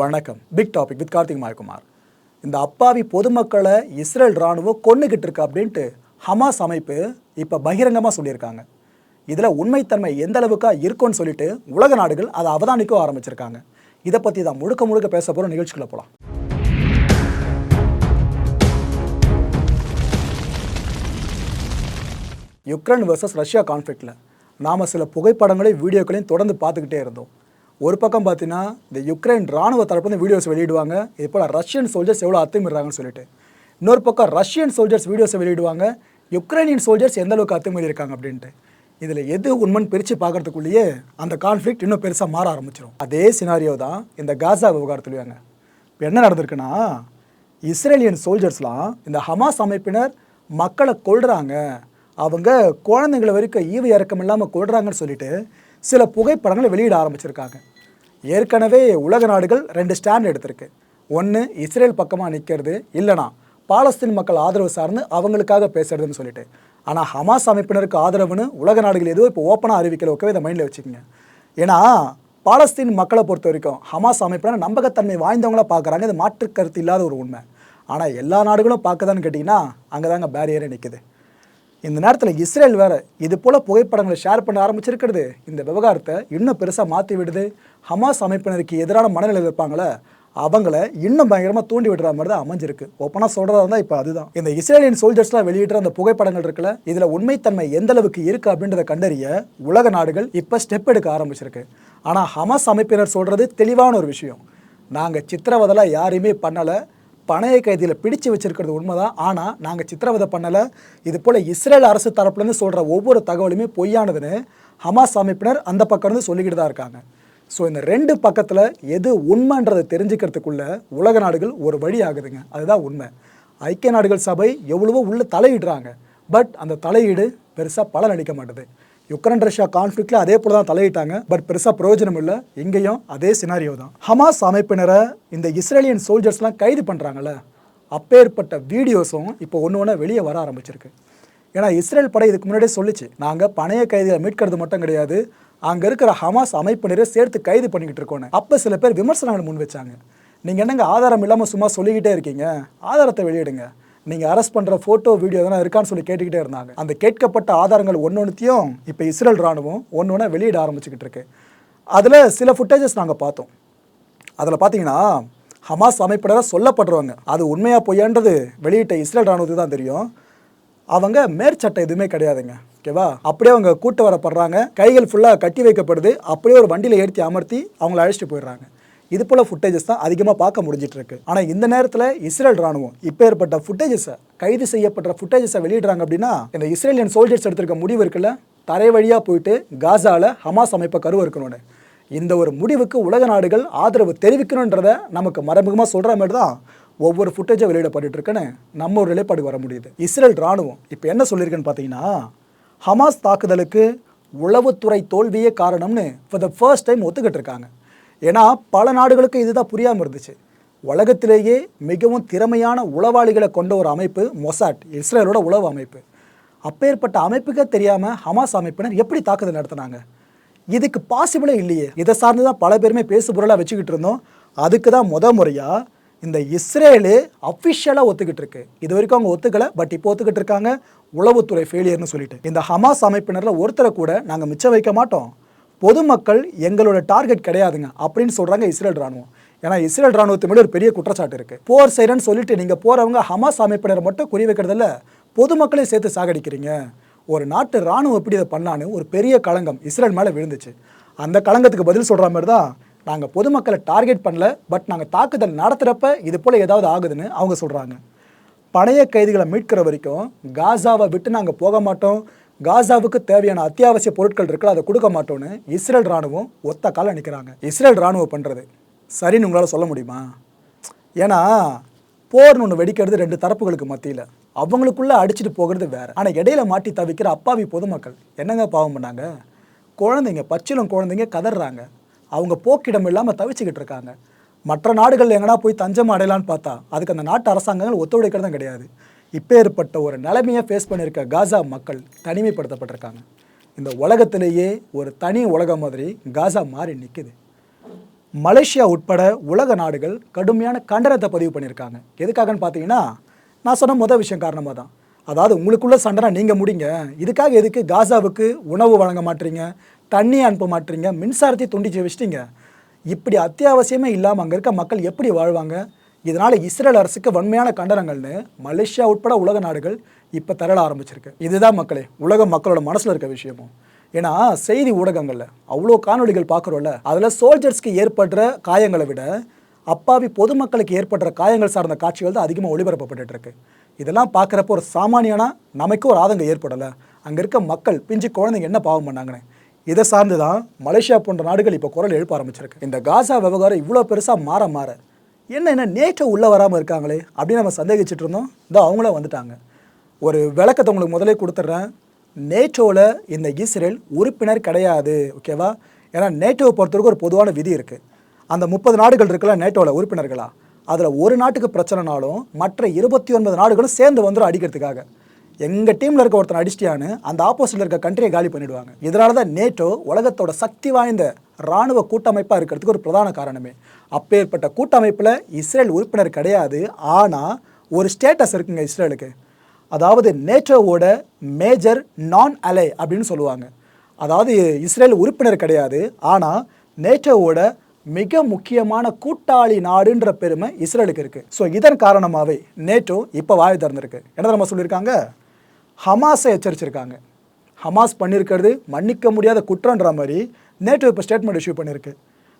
வணக்கம். Big topic with Karthik Mayakumar. இந்த அப்பாவி பொதுமக்களை இஸ்ரேல் ராணுவம் கொன்னுகிட்டு இருக்கு அப்படின்ட்டு ஹமாஸ் அமைப்பு இப்போ பகிரங்கமாக சொல்லியிருக்காங்க. இதில் உண்மைத்தன்மை எந்த அளவுக்கா இருக்கும்னு சொல்லிட்டு உலக நாடுகள் அதை அவதானிக்க ஆரம்பிச்சிருக்காங்க. இதை பற்றி தான் முழுக்க முழுக்க பேச போகிற நிகழ்ச்சிக்குள்ள போகலாம் யுக்ரைன் வர்சஸ் ரஷ்யா கான்ஃப்ளிக்டில் நாம் சில புகைப்படங்களையும் வீடியோக்களையும் தொடர்ந்து பார்த்துக்கிட்டே இருந்தோம். ஒரு பக்கம் பார்த்தீங்கன்னா இந்த யுக்ரைன் ராணுவ தரப்புலேருந்து வீடியோஸ் வெளியிடுவாங்க. இது போல் ரஷ்யன் சோல்ஜர்ஸ் எவ்வளோ அத்துமீறாங்கன்னு சொல்லிட்டு. இன்னொரு பக்கம் ரஷ்யன் சோல்ஜர்ஸ் வீடியோஸை வெளியிடுவாங்க. யுக்ரைனியன் சோல்ஜர்ஸ் எந்த அளவுக்கு அத்துமீறி இருக்காங்க அப்படின்ட்டு. இதில் எது உண்மைன்னு பிரித்து பார்க்கறதுக்குள்ளேயே அந்த கான்ஃப்ளிக்ட் இன்னும் பெருசாக மாற ஆரம்பிச்சிடும் அதே சினாரியோ தான் இந்த காசா விவகாரத்துலையாங்க இப்போ என்ன நடந்திருக்குன்னா இஸ்ரேலியன் சோல்ஜர்ஸ்லாம் இந்த ஹமாஸ் அமைப்பினர் மக்களை கொள்கிறாங்க அவங்க குழந்தைங்களை வரைக்கும் ஈவு இறக்கம் இல்லாமல் கொள்கிறாங்கன்னு சொல்லிட்டு சில புகைப்படங்களை வெளியிட ஆரம்பிச்சிருக்காங்க. ஏற்கனவே உலக நாடுகள் ரெண்டு ஸ்டாண்ட் எடுத்திருக்கு. ஒன்று இஸ்ரேல் பக்கமாக நிற்கிறது இல்லைனா பாலஸ்தீன் மக்கள் ஆதரவு சார்ந்து அவங்களுக்காக பேசுறதுன்னு சொல்லிட்டு. ஆனால் ஹமாஸ் அமைப்பினருக்கு ஆதரவுன்னு உலக நாடுகள் எதுவும் இப்போ ஓப்பனாக அறிவிக்கல ஓகே இதை மைண்டில் வச்சுக்கோங்க. ஏன்னா பாலஸ்தீன் மக்களை பொறுத்த வரைக்கும் ஹமாஸ் அமைப்பினர் நம்பகத்தன்மை வாய்ந்தவங்களாக பார்க்குறாங்க இது மாற்று கருத்து இல்லாத ஒரு உண்மை. ஆனால் எல்லா நாடுகளும் பார்க்குதான்னு கேட்டிங்கன்னா அங்கே தாங்க பேரியரே நிற்குது இந்த நேரத்தில் இஸ்ரேல் வேறு இது போல் புகைப்படங்களை ஷேர் பண்ண ஆரம்பிச்சிருக்கிறது. இந்த விவகாரத்தை இன்னும் பெருசாக மாற்றி விடுது. ஹமாஸ் அமைப்பினருக்கு எதிரான மனநிலை இருப்பாங்களே அவங்கள இன்னும் பயங்கரமாக தூண்டி விடுற மாதிரி தான் அமைஞ்சிருக்கு. ஒப்பனாக சொல்கிறதா இருந்தால் இப்போ அதுதான். இந்த இஸ்ரேலியன் சோல்ஜர்ஸ்லாம் வெளியிடுற அந்த புகைப்படங்கள் இருக்குல்ல இதில் உண்மைத்தன்மை எந்த அளவுக்கு இருக்குது அப்படின்றத கண்டறிய உலக நாடுகள் இப்போ ஸ்டெப் எடுக்க ஆரம்பிச்சிருக்கு. ஆனால் ஹமாஸ் அமைப்பினர் சொல்கிறது தெளிவான ஒரு விஷயம். நாங்கள் சித்திரவதெல்லாம் யாரையுமே பண்ணலை பணைய கைதியில் பிடிச்சு வச்சிருக்கிறது உண்மைதான். ஆனால் நாங்கள் சித்திரவதை பண்ணலை இது போல் இஸ்ரேல் அரசு தரப்புலேருந்து சொல்கிற ஒவ்வொரு தகவலுமே பொய்யானதுன்னு ஹமாஸ் அமைப்பினர் அந்த பக்கம் இருந்து சொல்லிக்கிட்டு தான் இருக்காங்க. ஸோ இந்த ரெண்டு பக்கத்தில் எது உண்மைன்றதை தெரிஞ்சுக்கிறதுக்குள்ள உலக நாடுகள் ஒரு வழி ஆகுதுங்க அதுதான் உண்மை. ஐக்கிய நாடுகள் சபை எவ்வளவோ உள்ளே தலையிடுறாங்க. பட் அந்த தலையீடு பெருசாக பலன் அளிக்க மாட்டுது. யுக்ரைன் ரஷ்யா கான்ஃப்ளிக்ட்ல அதே போல தான் தலையிட்டாங்க. பட் பெருசாக பிரயோஜனம் இல்லை. இங்கேயும் அதே சினாரியோ தான். ஹமாஸ் அமைப்பினரை இந்த இஸ்ரேலியன் சோல்ஜர்ஸ்லாம் கைது பண்ணுறாங்கல்ல அப்பேற்பட்ட வீடியோஸும் இப்போ ஒன்று ஒன்றா வெளியே வர ஆரம்பிச்சிருக்கு. ஏன்னா இஸ்ரேல் படை இதுக்கு முன்னாடியே சொல்லிச்சு. நாங்கள் பணைய கைதிகளை மீட்கிறது மட்டும் கிடையாது. அங்கே இருக்கிற ஹமாஸ் அமைப்பினரை சேர்த்து கைது பண்ணிக்கிட்டு இருக்கோன்னு. அப்போ சில பேர் விமர்சனங்கள் முன் வச்சாங்க. நீங்கள் என்னங்க ஆதாரம் இல்லாமல் சும்மா சொல்லிக்கிட்டே இருக்கீங்க? ஆதாரத்தை வெளியிடுங்க. நீங்கள் அரெஸ்ட் பண்ணுற ஃபோட்டோ வீடியோ எதனா இருக்கான்னு சொல்லி கேட்டுக்கிட்டே இருந்தாங்க. அந்த கேட்கப்பட்ட ஆதாரங்கள் ஒன்று ஒன்றுத்தையும் இப்போ இஸ்ரேல் ராணுவம் ஒன்று ஒன்றா வெளியிட ஆரம்பிச்சுக்கிட்டு இருக்கு. அதில் சில ஃபுட்டேஜஸ் நாங்கள் பார்த்தோம். அதில் பார்த்தீங்கன்னா ஹமாஸ் அமைப்பினராக சொல்லப்படுறவங்க. அது உண்மையாக பொய்யான்றது வெளியிட்ட இஸ்ரேல் ராணுவத்துக்கு தான் தெரியும். அவங்க மேற்சட்டை எதுவுமே கிடையாதுங்க. ஓகேவா? அப்படியே அவங்க கூட்டு வரப்படுறாங்க கைகள் ஃபுல்லாக கட்டி வைக்கப்படுது. அப்படியே ஒரு வண்டியில் ஏற்றி அமர்த்தி அவங்கள அழைச்சிட்டு போயிடுறாங்க. இது போல் ஃபுட்டேஜஸ் தான் அதிகமாக பார்க்க முடிஞ்சிட்டு இருக்கு ஆனால் இந்த நேரத்தில் இஸ்ரேல் ராணுவம் இப்போ ஏற்பட்ட ஃபுட்டேஜஸை கைது செய்யப்பட்ட ஃபுட்டேஜஸை வெளியிடுறாங்க அப்படின்னா இந்த இஸ்ரேலியன் சோல்ஜர்ஸ் எடுத்திருக்க முடிவு இருக்குல்ல? தரை வழியாக போயிட்டு காசாவில் ஹமாஸ் அமைப்பை கருவு இருக்கணும்னு இந்த ஒரு முடிவுக்கு உலக நாடுகள் ஆதரவு தெரிவிக்கணுன்றத நமக்கு மறைமுகமாக சொல்கிற மாதிரி தான் ஒவ்வொரு ஃபுட்டேஜை வெளியிடப்பட்டுருக்குன்னு நம்ம ஒரு நிலைப்பாடு வர முடியுது. இஸ்ரேல் ராணுவம் இப்போ என்ன சொல்லியிருக்குன்னு பார்த்தீங்கன்னா ஹமாஸ் தாக்குதலுக்கு உளவுத்துறை தோல்வியே காரணம்னு ஃபார் த ஃபர்ஸ்ட் டைம் ஒத்துக்கிட்டு இருக்காங்க ஏன்னா பல நாடுகளுக்கு இதுதான் புரியாமல் இருந்துச்சு. உலகத்திலேயே மிகவும் திறமையான உளவாளிகளை கொண்ட ஒரு அமைப்பு மொசாட் இஸ்ரேலோட உளவு அமைப்பு. அப்பேற்பட்ட அமைப்புக்கே தெரியாமல் ஹமாஸ் அமைப்பினர் எப்படி தாக்குதல் நடத்தினாங்க? இதுக்கு பாசிபிளே இல்லையே. இதை சார்ந்து தான் பல பேருமே பேசு பொருளாக வச்சுக்கிட்டு இருந்தோம். அதுக்கு தான் முத முறையாக இந்த இஸ்ரேலு அஃபிஷியலாக ஒத்துக்கிட்டு இருக்கு இது வரைக்கும் அவங்க ஒத்துக்கலை பட் இப்போ ஒத்துக்கிட்டு இருக்காங்க உளவுத்துறை ஃபெயிலியர்னு சொல்லிட்டு. இந்த ஹமாஸ் அமைப்பினரில் ஒருத்தரை கூட நாங்கள் மிச்சம் வைக்க மாட்டோம். பொதுமக்கள் எங்களோட டார்கெட் கிடையாதுங்க அப்படின்னு சொல்கிறாங்க இஸ்ரேல் ராணுவம். ஏன்னா இஸ்ரேல் ராணுவத்து மேலே ஒரு பெரிய குற்றச்சாட்டு இருக்குது போர் செய்கிறேன்னு சொல்லிட்டு நீங்கள் போகிறவங்க ஹமாஸ் அமைப்பினரை மட்டும் குறி வைக்கிறதில்ல பொதுமக்களையும் சேர்த்து சாகடிக்கிறீங்க. ஒரு நாட்டு ராணுவம் எப்படி இதை பண்ணான்னு ஒரு பெரிய களங்கம் இஸ்ரேல் மேலே விழுந்துச்சு. அந்த களங்கத்துக்கு பதில் சொல்கிற மாதிரி தான் நாங்கள் பொதுமக்களை டார்கெட் பண்ணல பட் நாங்கள் தாக்குதல் நடத்துகிறப்ப இது போல் ஏதாவது ஆகுதுன்னு அவங்க சொல்கிறாங்க பழைய கைதிகளை மீட்கிற வரைக்கும் காசாவை விட்டு நாங்கள் போக மாட்டோம். காசாவுக்கு தேவையான அத்தியாவசிய பொருட்கள் இருக்குல்ல அதை கொடுக்க மாட்டோம்னு இஸ்ரேல் ராணுவம் ஒத்த காலம் நிற்கிறாங்க இஸ்ரேல் ராணுவம் பண்ணுறது சரின்னு உங்களால் சொல்ல முடியுமா? ஏன்னா போர்னு ஒன்று வெடிக்கிறது ரெண்டு தரப்புகளுக்கு மத்தியில். அவங்களுக்குள்ளே அடிச்சுட்டு போகிறது வேறு. ஆனால் இடையில மாட்டி தவிக்கிற அப்பாவி பொதுமக்கள். என்னங்க பாவம் பண்ணாங்க? குழந்தைங்க பச்சிலம் குழந்தைங்க கதறாங்க அவங்க போக்கிடம் இல்லாமல் தவிச்சுக்கிட்டு இருக்காங்க. மற்ற நாடுகள் எங்கனா போய் தஞ்சம் அடையலான்னு பார்த்தா அதுக்கு அந்த நாட்டு அரசாங்கங்கள் ஒத்துழைக்கிறதும் கிடையாது. இப்பேற்பட்ட ஒரு நிலைமையை ஃபேஸ் பண்ணியிருக்க காசா மக்கள் தனிமைப்படுத்தப்பட்டிருக்காங்க. இந்த உலகத்திலேயே ஒரு தனி உலகம் மாதிரி காசா மாறி நிற்குது மலேசியா உட்பட உலக நாடுகள் கடுமையான கண்டனத்தை பதிவு பண்ணியிருக்காங்க எதுக்காகன்னு பார்த்தீங்கன்னா நான் சொன்ன முதல் விஷயம் காரணமாக தான். அதாவது உங்களுக்குள்ள சண்டைனா நீங்கள் முடிங்க. இதுக்காக எதுக்கு காசாவுக்கு உணவு வழங்க மாட்டீங்க? தண்ணி அனுப்ப மாட்டீங்க மின்சாரத்தை துண்டிச்சு வச்சிட்டீங்க. இப்படி அத்தியாவசியமே இல்லாமல் அங்கே இருக்க மக்கள் எப்படி வாழ்வாங்க? இதனால் இஸ்ரேல் அரசுக்கு வன்மையான கண்டனங்கள்னு மலேசியா உட்பட உலக நாடுகள் இப்போ தரல ஆரம்பிச்சிருக்கு. இதுதான் மக்களே உலக மக்களோட மனசில் இருக்க விஷயமும். ஏன்னா செய்தி ஊடகங்களில் அவ்வளோ காணொளிகள் பார்க்குறோம்ல அதில் சோல்ஜர்ஸ்க்கு ஏற்படுற காயங்களை விட அப்பாவி பொதுமக்களுக்கு ஏற்படுற காயங்கள் சார்ந்த காட்சிகள் தான் அதிகமாக ஒளிபரப்பப்பட்டு இருக்கு இதெல்லாம் பார்க்குறப்போ ஒரு சாமானியனா நமக்கு ஒரு ஆதங்கம் ஏற்படலை. அங்கே இருக்க மக்கள் பிஞ்சு குழந்தைங்க என்ன பாவம் பண்ணாங்கன்னு. இதை சார்ந்து தான் மலேசியா போன்ற நாடுகள் இப்போ குரல் எழுப்ப ஆரம்பிச்சிருக்கு. இந்த காசா விவகாரம் இவ்வளோ பெருசாக மாற மாற என்ன என்ன நேற்று உள்ளே வராமல் இருக்காங்களே அப்படின்னு நம்ம சந்தேகிச்சிட்டு இருந்தோம். இதோ அவங்களும் வந்துட்டாங்க. ஒரு விளக்கத்தை உங்களுக்கு முதலே கொடுத்துட்றேன். நேட்டோவில் இந்த இஸ்ரேல் உறுப்பினர் கிடையாது ஓகேவா ஏன்னா நேட்டோவை பொறுத்தவரைக்கும் ஒரு பொதுவான விதி இருக்குது அந்த முப்பது நாடுகள் இருக்குல்ல நேட்டோவில் உறுப்பினர்களாக அதில் ஒரு நாட்டுக்கு பிரச்சனைனாலும் மற்ற இருபத்தி ஒன்பது நாடுகளும் சேர்ந்து வந்துடும் அடிக்கிறதுக்காக. எங்கள் டீமில் இருக்க ஒருத்தன் அடிச்சிட்டியான்னு அந்த ஆப்போசிட்டில் இருக்க கண்ட்ரியை காலி பண்ணிடுவாங்க. இதனால தான் நேட்டோ உலகத்தோட சக்தி வாய்ந்த இராணுவ கூட்டமைப்பாக இருக்கிறதுக்கு ஒரு பிரதான காரணமே. அப்பேற்பட்ட கூட்டமைப்பில் இஸ்ரேல் உறுப்பினர் கிடையாது. ஆனால் ஒரு ஸ்டேட்டஸ் இருக்குங்க இஸ்ரேலுக்கு. அதாவது நேட்டோவோட மேஜர் நான் அலை அப்படின்னு சொல்லுவாங்க. அதாவது இஸ்ரேல் உறுப்பினர் கிடையாது. ஆனால் நேட்டோவோட மிக முக்கியமான கூட்டாளி நாடுன்ற பெருமை இஸ்ரேலுக்கு இருக்குது ஸோ இதன் காரணமாகவே நேட்டோ இப்போ வாய் திறந்திருக்கு. என்ன நம்ம சொல்லியிருக்காங்க? ஹமாஸை எச்சரிச்சிருக்காங்க. ஹமாஸ் பண்ணியிருக்கிறது மன்னிக்க முடியாத குற்றன்ற மாதிரி நேட்டோ இப்போ ஸ்டேட்மெண்ட் இஷ்யூ பண்ணியிருக்கு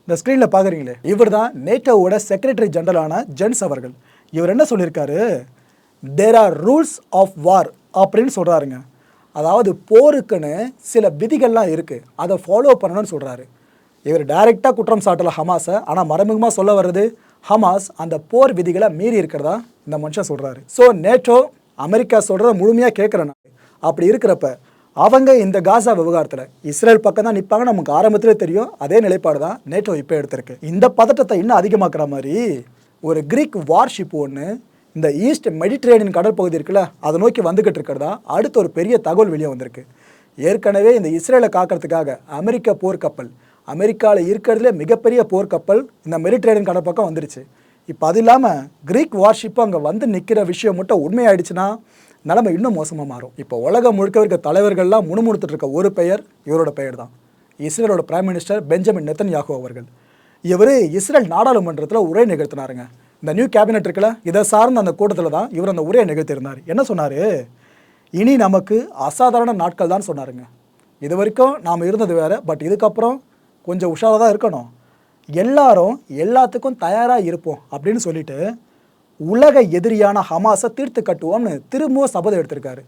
இந்த ஸ்க்ரீனில் பார்க்குறீங்களே இவர் தான் நேட்டோவோட செக்ரட்டரி ஜெனரலான ஜென்ஸ் அவர்கள். இவர் என்ன சொல்லியிருக்காரு there are rules of war அப்படின்னு சொல்கிறாருங்க அதாவது போருக்குன்னு சில விதிகள்லாம் இருக்குது அதை ஃபாலோ பண்ணணும்னு சொல்கிறாரு இவர் டைரெக்டாக குற்றம் சாட்டலை ஹமாஸை. ஆனால் மறைமுகமாக சொல்ல வர்றது ஹமாஸ் அந்த போர் விதிகளை மீறி இருக்கிறதா இந்த மனுஷன் சொல்கிறாரு ஸோ நேட்டோ அமெரிக்கா சொல்கிறத முழுமையாக கேட்குறேன் அப்படி இருக்கிறப்ப அவங்க இந்த காசா விவகாரத்தில் இஸ்ரேல் பக்கம் தான் நிற்பாங்க நமக்கு ஆரம்பத்திலே தெரியும் அதே நிலைப்பாடு தான் நேட்டோ இப்போ எடுத்திருக்கு. இந்த பதட்டத்தை இன்னும் அதிகமாக்குற மாதிரி ஒரு கிரீக் வார்ஷிப் ஒன்று இந்த ஈஸ்ட் மெடிட்ரேனியன் கடற்பகுதி இருக்குல்ல அதை நோக்கி வந்துக்கிட்டு இருக்கிறதா அடுத்த ஒரு பெரிய தகவல் வெளியே வந்திருக்கு. ஏற்கனவே இந்த இஸ்ரேலை காக்கிறதுக்காக அமெரிக்க போர்க்கப்பல் அமெரிக்காவில் இருக்கிறதுல மிகப்பெரிய போர்க்கப்பல் இந்த மெடிட்ரேனியன் கடற்பக்கம் வந்துருச்சு. இப்போ அது இல்லாமல் கிரீக் வார்ஷிப்பு அங்கே வந்து நிற்கிற விஷயம் மட்டும் உண்மையாயிடுச்சுன்னா நிலமை இன்னும் மோசமாக மாறும். இப்போ உலகம் முழுக்க இருக்க தலைவர்கள்லாம் முணுமுணுத்துட்டு இருக்க ஒரு பெயர் இவரோட பெயர் தான். இஸ்ரேலோட prime minister Benjamin Netanyahu அவர்கள். இவர் இஸ்ரேல் நாடாளுமன்றத்தில் உரை நிகழ்த்தினாருங்க. இந்த நியூ கேபினெட் இருக்குல்ல இதை சார்ந்த அந்த கூட்டத்தில் தான் இவர் அந்த உரையை நிகழ்த்தியிருந்தார். என்ன சொன்னார்? இனி நமக்கு அசாதாரண நாட்கள் தான் சொன்னாருங்க. இது வரைக்கும் நாம் இருந்தது வேறு பட் இதுக்கப்புறம் கொஞ்சம் உஷாராக தான் இருக்கணும். எல்லாரும் எல்லாத்துக்கும் தயாராக இருப்போம் அப்படின்னு சொல்லிட்டு உலக எதிரியான ஹமாஸை தீர்த்து கட்டுவோம்னு திரும்பவும் சபதம் எடுத்திருக்காரு.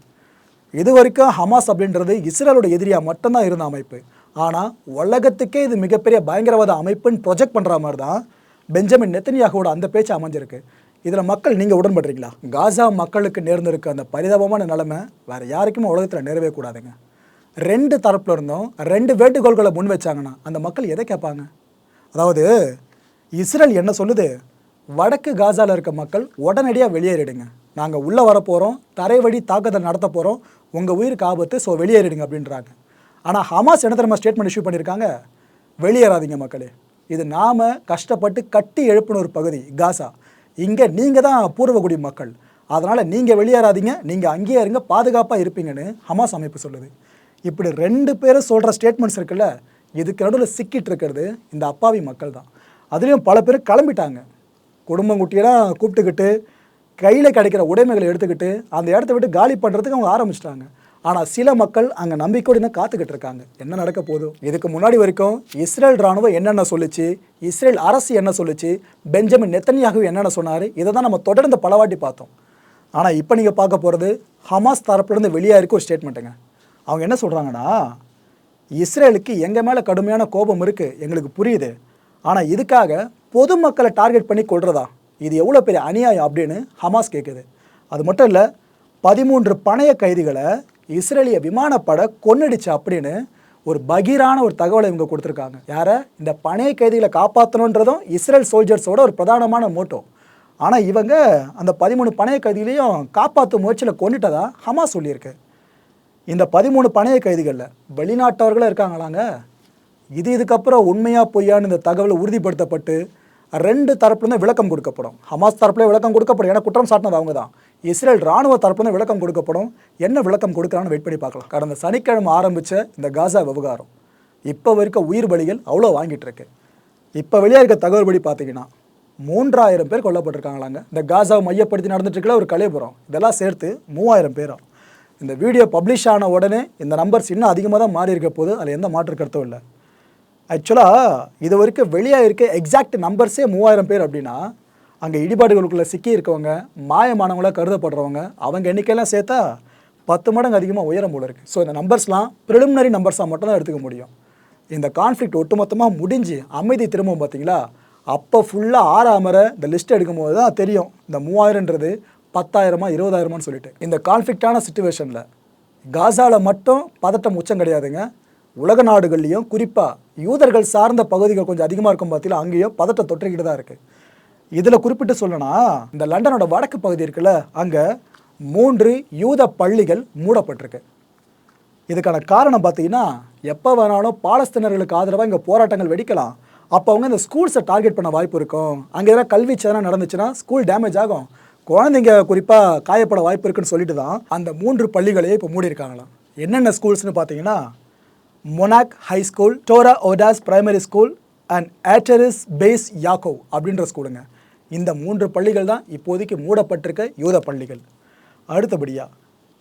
இது வரைக்கும் ஹமாஸ் அப்படின்றது இஸ்ரேலோட எதிரியாக மட்டும்தான் இருந்த அமைப்பு. ஆனால் உலகத்துக்கே இது மிகப்பெரிய பயங்கரவாத அமைப்புன்னு ப்ரொஜெக்ட் பண்ணுற மாதிரி தான் பெஞ்சமின் நெத்தனியாகோட அந்த பேச்சு அமைஞ்சிருக்கு. இதில் மக்கள் நீங்கள் உடன்படுறீங்களா? காசா மக்களுக்கு நேர்ந்திருக்க அந்த பரிதாபமான நிலைமை வேறு யாருக்குமே உலகத்தில் நேரவே கூடாதுங்க. ரெண்டு தரப்புல இருந்தும் ரெண்டு வேண்டுகோள்களை முன் வச்சாங்கன்னா அந்த மக்கள் எதை கேட்பாங்க? அதாவது இஸ்ரேல் என்ன சொல்லுது? வடக்கு காசாவில் இருக்க மக்கள் உடனடியாக வெளியேறிடுங்க. நாங்கள் உள்ளே வரப்போகிறோம் தரை வழி தாக்குதல் நடத்த போகிறோம் உங்கள் உயிருக்கு ஆபத்து ஸோ வெளியேறிடுங்க அப்படின்றாங்க. ஆனால் ஹமாஸ் என்ன தெரியுமா ஸ்டேட்மெண்ட் இஷ்யூ பண்ணியிருக்காங்க? வெளியேறாதீங்க மக்களே. இது நாம் கஷ்டப்பட்டு கட்டி எழுப்பின ஒரு பகுதி காசா. இங்கே நீங்கள் தான் பூர்வகுடி மக்கள். அதனால் நீங்கள் வெளியேறாதீங்க நீங்கள் அங்கேயே இருங்க பாதுகாப்பாக இருப்பீங்கன்னு ஹமாஸ் அமைப்பு சொல்லுது. இப்படி ரெண்டு பேரும் சொல்கிற ஸ்டேட்மெண்ட்ஸ் இருக்குல்ல இதுக்கு நடுவில் சிக்கிட்டு இருக்கிறது இந்த அப்பாவி மக்கள் தான் அதுலேயும் பல பேர் கிளம்பிட்டாங்க. குடும்பம் குட்டியெல்லாம் கூப்பிட்டுக்கிட்டு கையில் கிடைக்கிற உடைமைகளை எடுத்துக்கிட்டு அந்த இடத்த விட்டு காலி பண்ணுறதுக்கு அவங்க ஆரம்பிச்சிட்டாங்க. ஆனால் சில மக்கள் அங்கே நம்பிக்கையோடு இன்னும் காத்துக்கிட்டு இருக்காங்க. என்ன நடக்க போதும் இதுக்கு முன்னாடி வரைக்கும் இஸ்ரேல் ராணுவம் என்னென்ன சொல்லிச்சு? இஸ்ரேல் அரசு என்ன சொல்லிச்சு? பெஞ்சமின் நெத்தனியாகவும் என்னென்ன சொன்னார்? இதை தான் நம்ம தொடர்ந்து பலவாட்டி பார்த்தோம். ஆனால் இப்போ நீங்கள் பார்க்க போகிறது ஹமாஸ் தரப்புலேருந்து வெளியாக இருக்க ஒரு ஸ்டேட்மெண்ட்டுங்க அவங்க என்ன சொல்கிறாங்கன்னா இஸ்ரேலுக்கு எங்கள் மேலே கடுமையான கோபம் இருக்குது எங்களுக்கு புரியுது. ஆனால் இதுக்காக பொதுமக்களை டார்கெட் பண்ணி கொள்றதா இது எவ்வளோ பெரிய அநியாயம் அப்படின்னு ஹமாஸ் கேட்குது அது மட்டும் இல்லை பதிமூன்று பணைய கைதிகளை இஸ்ரேலிய விமானப்படை கொன்னடிச்சு அப்படின்னு ஒரு பகீரான ஒரு தகவலை இவங்க கொடுத்துருக்காங்க. யாரை? இந்த பணைய கைதிகளை காப்பாற்றணுன்றதும் இஸ்ரேல் சோல்ஜர்ஸோட ஒரு பிரதானமான மோட்டோ. ஆனால் இவங்க அந்த பதிமூணு பணைய கைதிகளையும் காப்பாற்றும் முயற்சியில் கொண்டுட்டதா ஹமாஸ் சொல்லியிருக்கு. இந்த பதிமூணு பணைய கைதிகளில் வெளிநாட்டவர்களும் இருக்காங்களாங்க? இது இதுக்கப்புறம் உண்மையாக பொய்யான்னு இந்த தகவல் உறுதிப்படுத்தப்பட்டு ரெண்டு தரப்புலேருந்து விளக்கம் கொடுக்கப்படும். ஹமாஸ் தரப்புலேயே விளக்கம் கொடுக்கப்படும். ஏன்னா குற்றம் சாட்டினது அவங்க தான் இஸ்ரேல் ராணுவ தரப்புலேருந்து விளக்கம் கொடுக்கப்படும். என்ன விளக்கம் கொடுக்குறான்னு வெயிட் பண்ணி பார்க்கலாம். கடந்த சனிக்கிழமை ஆரம்பித்த இந்த காசா விவகாரம் இப்போ வரைக்கும் உயிர் பலிகள் அவ்வளோ வாங்கிட்டு இருக்கு. இப்போ வெளியாக இருக்க தகவல் படி பார்த்தீங்கன்னா மூன்றாயிரம் பேர் கொல்லப்பட்டிருக்காங்களாங்க. இந்த காசாவை மையப்படுத்தி நடந்துட்டு இருக்கல ஒரு கலைபுரம் இதெல்லாம் சேர்த்து மூவாயிரம் பேரும் இந்த வீடியோ பப்ளிஷ் ஆன உடனே இந்த நம்பர்ஸ் இன்னும் அதிகமாக தான் மாறி இருக்க போது அதில் எந்த மாற்று கருத்தும் இல்லை. ஆக்சுவலாக இது வரைக்கும் வெளியாக இருக்க எக்ஸாக்ட் நம்பர்ஸே மூவாயிரம் பேர் அப்படின்னா அங்கே இடிபாடுகளுக்குள்ளே சிக்கி இருக்கவங்க மாயமானவங்களாக கருதப்படுறவங்க அவங்க எண்ணிக்கையெல்லாம் சேர்த்தா பத்து மடங்கு அதிகமாக உயரம் போல இருக்குது ஸோ இந்த நம்பர்ஸ்லாம் ப்ரிலிமினரி நம்பர்ஸாக மட்டும் தான் எடுத்துக்க முடியும். இந்த கான்ஃப்ளிக்ட் ஒட்டுமொத்தமாக முடிஞ்சு அமைதி திரும்பவும் பார்த்தீங்களா அப்போ ஃபுல்லாக ஆறாமரை இந்த லிஸ்ட் எடுக்கும்போது தான் தெரியும். இந்த மூவாயிரன்றது பத்தாயிரமா இருபதாயிரமான்னு சொல்லிட்டு. இந்த கான்ஃப்ளிக்டான சுச்சுவேஷனில் காசாவில் மட்டும் பதட்டம் உச்சம் கிடையாதுங்க. உலக நாடுகள்லையும் குறிப்பாக யூதர்கள் சார்ந்த பகுதிகள் கொஞ்சம் அதிகமாக இருக்கும் பார்த்தீங்களா அங்கேயும் பதட்டம் தொற்றிக்கிட்டு தான் இருக்குது இதில் குறிப்பிட்டு சொல்லணும்னா இந்த லண்டனோட வடக்கு பகுதி இருக்குல்ல அங்கே மூன்று யூத பள்ளிகள் மூடப்பட்டிருக்கு. இதுக்கான காரணம் பார்த்தீங்கன்னா எப்போ வேணாலும் பாலஸ்தீனர்களுக்கு ஆதரவாக இங்கே போராட்டங்கள் வெடிக்கலாம். அப்போ அவங்க இந்த ஸ்கூல்ஸை டார்கெட் பண்ண வாய்ப்பு இருக்கும். அங்கே எதாவது கல்வி சேதனம் நடந்துச்சுன்னா ஸ்கூல் டேமேஜ் ஆகும். குழந்தைங்க குறிப்பாக காயப்பட வாய்ப்பு இருக்குன்னு சொல்லிட்டு தான் அந்த மூன்று பள்ளிகளையே இப்போ மூடியிருக்காங்களாம். என்னென்ன ஸ்கூல்ஸ்னு பார்த்தீங்கன்னா மொனாக் ஹை ஸ்கூல் டோரா ஓடாஸ் பிரைமரி ஸ்கூல் அண்ட் ஏட்டரிஸ் பேஸ் யாக்கோ அப்படின்ற ஸ்கூலுங்க இந்த மூன்று பள்ளிகள் தான் இப்போதைக்கு மூடப்பட்டிருக்க யூத பள்ளிகள். அடுத்தபடியாக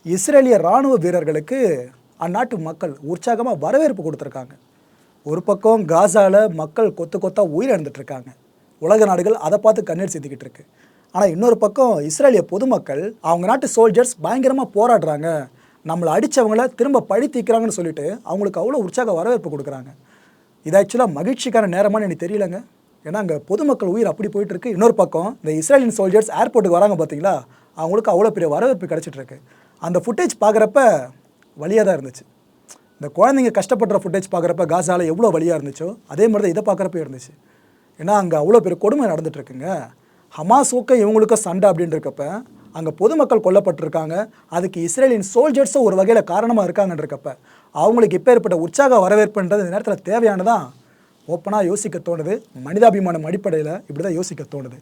இஸ்ரேலிய இராணுவ வீரர்களுக்கு அந்நாட்டு மக்கள் உற்சாகமாக வரவேற்பு கொடுத்துருக்காங்க. ஒரு பக்கம் காசாவில் மக்கள் கொத்து கொத்தாக உயிரிழந்துட்டு இருக்காங்க. உலக நாடுகள் அதை பார்த்து கண்ணீர் சிந்திக்கிட்டு இருக்குது ஆனால் இன்னொரு பக்கம் இஸ்ரேலிய பொதுமக்கள் அவங்க நாட்டு சோல்ஜர்ஸ் பயங்கரமாக போராடுறாங்க. நம்மளை அடித்தவங்கள திரும்ப பழி தீக்கிறாங்கன்னு சொல்லிட்டு அவங்களுக்கு அவ்வளோ உற்சாக வரவேற்பு கொடுக்குறாங்க. இது ஆக்சுவலாக மகிழ்ச்சிக்கான நேரமான்னு எனக்கு தெரியலங்க. ஏன்னா அங்கே பொதுமக்கள் உயிர் அப்படி போயிட்டு இருக்கு. இன்னொரு பக்கம் இந்த இஸ்ரேலியன் சோல்ஜர்ஸ் ஏர்போர்ட்டுக்கு வராங்க பார்த்தீங்களா அவங்களுக்கு அவ்வளோ பெரிய வரவேற்பு கிடச்சிட்ருக்கு அந்த ஃபுட்டேஜ் பார்க்குறப்ப வழியாக தான் இருந்துச்சு. இந்த குழந்தைங்க கஷ்டப்படுற ஃபுட்டேஜ் பார்க்குறப்ப காசால எவ்வளோ வழியாக இருந்துச்சோ அதே மாதிரி தான் இதை பார்க்குறப்ப இருந்துச்சு. ஏன்னா அங்கே அவ்வளோ பெரிய கொடுமை நடந்துகிட்ருக்குங்க ஹமாஸுக்கும் இவங்களுக்கும் சண்டை அப்படின்றக்கப்ப அங்கே பொதுமக்கள் கொல்லப்பட்டிருக்காங்க. அதுக்கு இஸ்ரேலின் சோல்ஜர்ஸும் ஒரு வகையில் காரணமாக இருக்காங்கன்றக்கப்ப அவங்களுக்கு இப்போ ஏற்பட்ட உற்சாக வரவேற்புன்றது இந்த நேரத்தில் தேவையானதான். ஓப்பனாக யோசிக்க தோணுது. மனிதாபிமானம் அடிப்படையில் இப்படி தான் யோசிக்க தோணுது.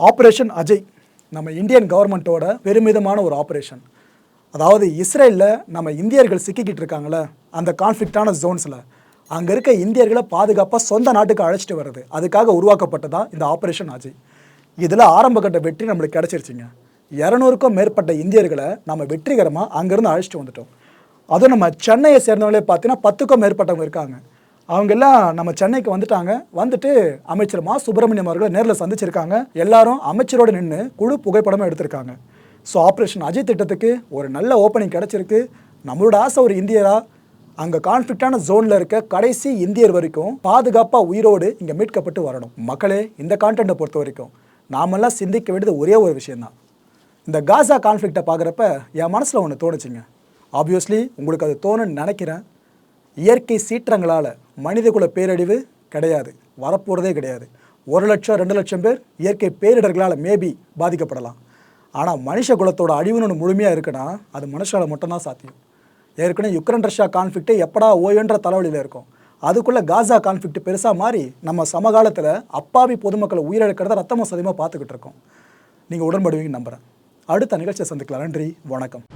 ஆப்ரேஷன் அஜய் நம்ம இந்தியன் கவர்மெண்ட்டோட பெருமிதமான ஒரு ஆப்ரேஷன் அதாவது இஸ்ரேலில் நம்ம இந்தியர்கள் சிக்கிக்கிட்டு இருக்காங்களே அந்த கான்ஃப்ளிக்டான ஜோன்ஸில் அங்கே இருக்க இந்தியர்களை பாதுகாப்பாக சொந்த நாட்டுக்கு அழைச்சிட்டு வர்றது அதுக்காக உருவாக்கப்பட்டதான் இந்த ஆப்ரேஷன் அஜய் இதில் ஆரம்பகட்ட வெற்றி நம்மளுக்கு கிடச்சிருச்சுங்க. இரநூறுக்கும் மேற்பட்ட இந்தியர்களை நம்ம வெற்றிகரமாக அங்கேருந்து அழைச்சிட்டு வந்துட்டோம். அதுவும் நம்ம சென்னையை சேர்ந்தவங்களே பார்த்தீங்கன்னா பத்துக்கும் மேற்பட்டவங்க இருக்காங்க. அவங்க எல்லாம் நம்ம சென்னைக்கு வந்துட்டாங்க. வந்துட்டு அமைச்சர் மா. சுப்பிரமணியம் அவர்களை நேரில் சந்திச்சிருக்காங்க. எல்லாரும் அமைச்சரோடு நின்று குழு புகைப்படமும் எடுத்திருக்காங்க. ஸோ ஆப்ரேஷன் அஜய் திட்டத்துக்கு ஒரு நல்ல ஓப்பனிங் கிடச்சிருக்கு. நம்மளோட ஆசை ஒரு இந்தியரா? அங்கே கான்ஃப்ளிக்டான ஜோனில் இருக்க கடைசி இந்தியர் வரைக்கும் பாதுகாப்பாக உயிரோடு இங்கே மீட்கப்பட்டு வரணும். மக்களே இந்த கான்டென்ட்டை பொறுத்த வரைக்கும் நாமெல்லாம் சிந்திக்க வேண்டியது ஒரே ஒரு விஷயந்தான் இந்த காசா கான்ஃப்ளிக்டை பார்க்குறப்ப என் மனசில் ஒன்று தோணுச்சுங்க. ஆப்வியஸ்லி உங்களுக்கு அது தோணுன்னு நினைக்கிறேன். இயற்கை சீற்றங்களால் மனிதகுல பேரழிவு கிடையாது. வரப்போகிறதே கிடையாது. ஒரு லட்சம் ரெண்டு லட்சம் பேர் இயற்கை பேரிடர்களால் மேபி பாதிக்கப்படலாம். ஆனால் மனுஷ குலத்தோட அழிவுன்னு ஒன்று முழுமையாக இருக்குன்னா அது மனுஷால் மட்டும்தான் சாத்தியம். ஏற்கனவே யுக்ரைன் ரஷ்யா கான்ஃப்ளிக்ட்டு எப்படா ஓயன்ற தலைவலியில் இருக்கும். அதுக்குள்ளே காசா கான்ஃப்ளிக்ட் பெருசாக மாறி நம்ம சமகாலத்தில் அப்பாவி பொதுமக்களை உயிரிழக்கிறத ரத்தமும் சதியமாக பார்த்துக்கிட்டு இருக்கோம். நீங்கள் உடன்படுவீங்கன்னு நம்புகிறேன் அடுத்த நிகழ்ச்சியை சந்திக்கலாம். நன்றி. வணக்கம்.